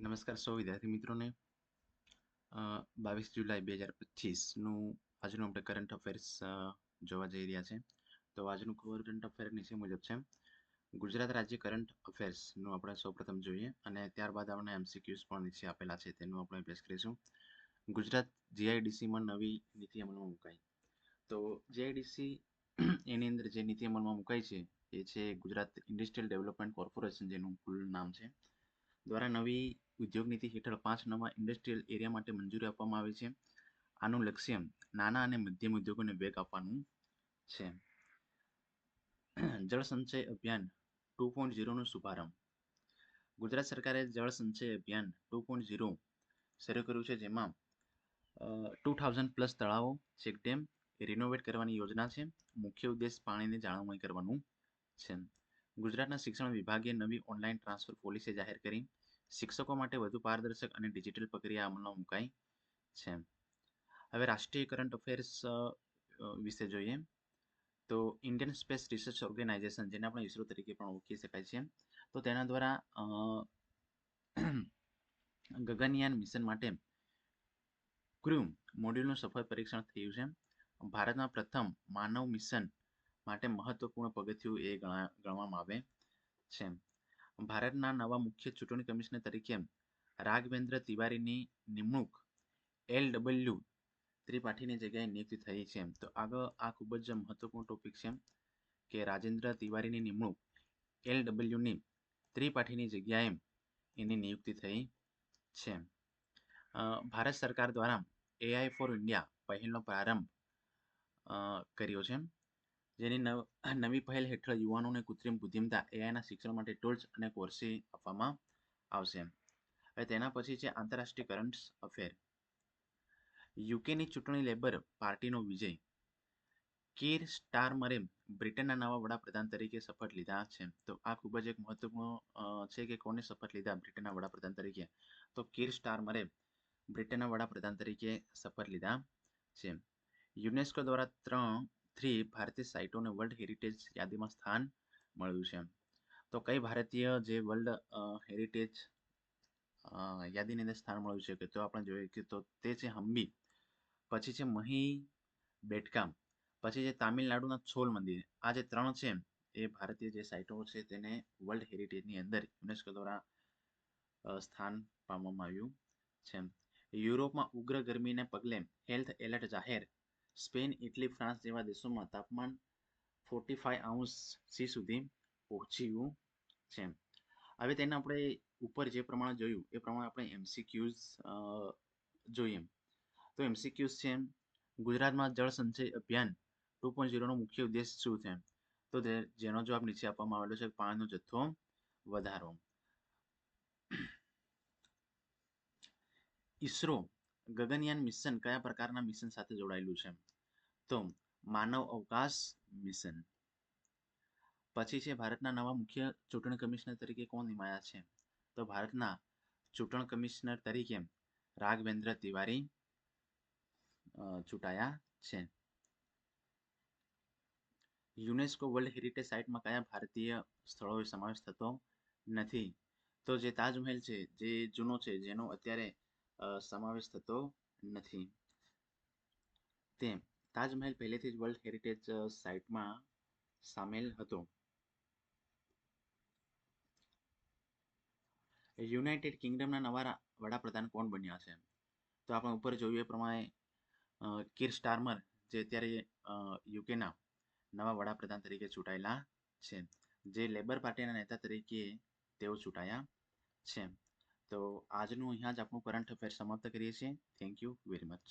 નમસ્કાર સૌ વિદ્યાર્થી મિત્રોને. બાવીસ જુલાઈ બે હજાર પચીસનું આજનું આપણે કરંટ અફેર્સ જોવા જઈ રહ્યા છે. તો આજનું કરંટ અફેર નીચે મુજબ છે. ગુજરાત રાજ્ય કરંટ અફેર્સનું આપણે સૌપ્રથમ જોઈએ અને ત્યારબાદ આપણે એમસીક્યુઝ પણ નીચે આપેલા છે તેનું આપણે અભ્યાસ કરીશું. ગુજરાત જીઆઈડીસીમાં નવી નીતિ અમલમાં મુકાઈ. તો જીઆઈડીસી એની અંદર જે નીતિ અમલમાં મુકાઈ છે એ છે ગુજરાત ઇન્ડસ્ટ્રીયલ ડેવલપમેન્ટ કોર્પોરેશન જેનું ફૂલ નામ છે. દ્વારા નવી ઉદ્યોગ નીતિ હેઠળ પાંચ નવા ઇન્ડસ્ટ્રીયલ એરિયા માટે મંજૂરી આપવામાં આવી છે. આનું લક્ષ્ય નાના અને મધ્યમ ઉદ્યોગોને વેગ આપવાનું છે. જળ સંચય અભિયાન ટુ પોઈન્ટ ઝીરોનો શુભારંભ. ગુજરાત સરકારે જળ સંચય અભિયાન ટુ પોઈન્ટ ઝીરો શરૂ કર્યું છે, જેમાં ટુ થાઉઝન્ડ પ્લસ તળાવો ચેકડેમ રિનોવેટ કરવાની યોજના છે. મુખ્ય ઉદ્દેશ પાણીની જાળવણી કરવાનું છે. ગુજરાતના શિક્ષણ વિભાગે નવી ઓનલાઈન ટ્રાન્સફર પોલિસી જાહેર કરી. શિક્ષકો માટે વધુ પારદર્શક અને ડિજિટલ પ્રક્રિયા અમલમાં મુકાઈ છે. હવે રાષ્ટ્રીય કરંટ અફેર્સ વિશે જોઈએ તો ઇન્ડિયન સ્પેસ રિસર્ચ ઓર્ગેનાઇઝેશન જેને આપણે ઇસરો તરીકે પણ ઓળખી શકાય છે, તો તેના દ્વારા ગગનયાન મિશન માટે ક્રૂ મોડ્યુલનું સફળ પરીક્ષણ થયું છે. ભારતમાં પ્રથમ માનવ મિશન માટે મહત્વપૂર્ણ પગથિયું એ ગણવામાં આવે છે. ભારતના નવા મુખ્ય ચૂંટણી કમિશનર તરીકે રાઘવેન્દ્ર તિવારીની નિમણૂક એલ ડબલ્યુ ત્રિપાઠીની જગ્યાએ નિયુક્તિ થઈ છે તો આગળ આ ખૂબ જ મહત્વપૂર્ણ ટોપિક છે કે રાજેન્દ્ર તિવારીની નિમણૂક એલ ડબલ્યુની ત્રિપાઠીની જગ્યાએ એની નિયુક્તિ થઈ છે ભારત સરકાર દ્વારા એઆઈ ફોર ઇન્ડિયા પહેલનો પ્રારંભ કર્યો છે જેની નવી પહેલ હેઠળ યુવાનોને કૃત્રિમ બુદ્ધિમત્તા એઆઈના શિક્ષણ માટે ટૂલ્સ અને કોર્સી આપવામાં આવશે. હવે તેના પછી છે આંતરરાષ્ટ્રીય કરન્ટ્સ અફેર. યુકેની ચૂંટણી લેબર પાર્ટીનો વિજય. કીર સ્ટારમરે બ્રિટનના નવા વડાપ્રધાન તરીકે શપથ લીધા છે. તો આ ખૂબ જ એક મહત્વપૂર્ણ છે કે કોને શપથ લીધા બ્રિટનના વડાપ્રધાન તરીકે? તો કીર સ્ટારમરે બ્રિટનના વડાપ્રધાન તરીકે શપથ લીધા છે. યુનેસ્કો દ્વારા ત્રણ થ્રી ભારતીય સાઇટોને વર્લ્ડ હેરિટેજ યાદીમાં સ્થાન મળ્યું છે. તો કઈ ભારતીય જે વર્લ્ડ હેરિટેજ યાદીની અંદર સ્થાન મળ્યું છે કે તો આપણે જોઈએ કે તો તે છે હમ્બી, પછી છે મહી બેટકામ પછી છે તામિલનાડુના છોલ મંદિર. આ જે ત્રણ છે એ ભારતીય જે સાઇટો છે તેને વર્લ્ડ હેરિટેજની અંદર યુનેસ્કો દ્વારા સ્થાન પામવામાં આવ્યું છે. યુરોપમાં ઉગ્ર ગરમીને પગલે હેલ્થ એલર્ટ જાહેર સ્પેન, ઇટલી ફ્રાન્સ જેવા દેશોમાં તાપમાન ફોર્ટી ફાઈવ આઉન્સ સી સુધી પહોંચ્યું છે. હવે તેને આપણે ઉપર જે પ્રમાણે જોયું, એ પ્રમાણે આપણે એમસીક્યુઝ જોઈએ. તો એમસીક્યુઝ છે, ગુજરાતમાં જળ સંચય અભિયાન ટુ પોઈન્ટ ઝીરોનો મુખ્ય ઉદ્દેશ શું છે? તે જેનો જવાબ નીચે આપવામાં આવેલો છે, પાણીનો જથ્થો વધારો ઈસરો ગગનયાન મિશન કયા પ્રકારના મિશન સાથે જોડાયેલું છે? તો માનવ અવકાશ મિશન. પછી છે ભારતના નવા મુખ્ય ચૂંટણી કમિશનર તરીકે કોણ નિમાયા છે? તો ભારતના ચૂંટણી કમિશનર તરીકે રાઘવેન્દ્ર તિવારી ચૂંટાયા છે. યુનેસ્કો વર્લ્ડ હેરિટેજ સાઇટમાં કયા ભારતીય સ્થળોએ સમાવેશ થતો નથી? તો જે તાજમહેલ છે, જે જૂનો છે, જેનો અત્યારે સમાવેશ થતો નથી તેમ તાજમહેલ પહેલેથી જ વર્લ્ડ હેરિટેજ સાઇટમાં સામેલ હતો યુનાઇટેડ કિંગડમના નવા વડાપ્રધાન કોણ બન્યા છે તો આપણે ઉપર જોયું એ પ્રમાણે કિર સ્ટાર્મર, જે અત્યારે યુકેના નવા વડાપ્રધાન તરીકે ચૂંટાયેલા છે. જે લેબર પાર્ટીના નેતા તરીકે તેઓ ચૂંટાયા છે. તો આજનું અહીંયા જ આપણું કરંટ અફેર સમાપ્ત કરીએ છીએ. Thank you very much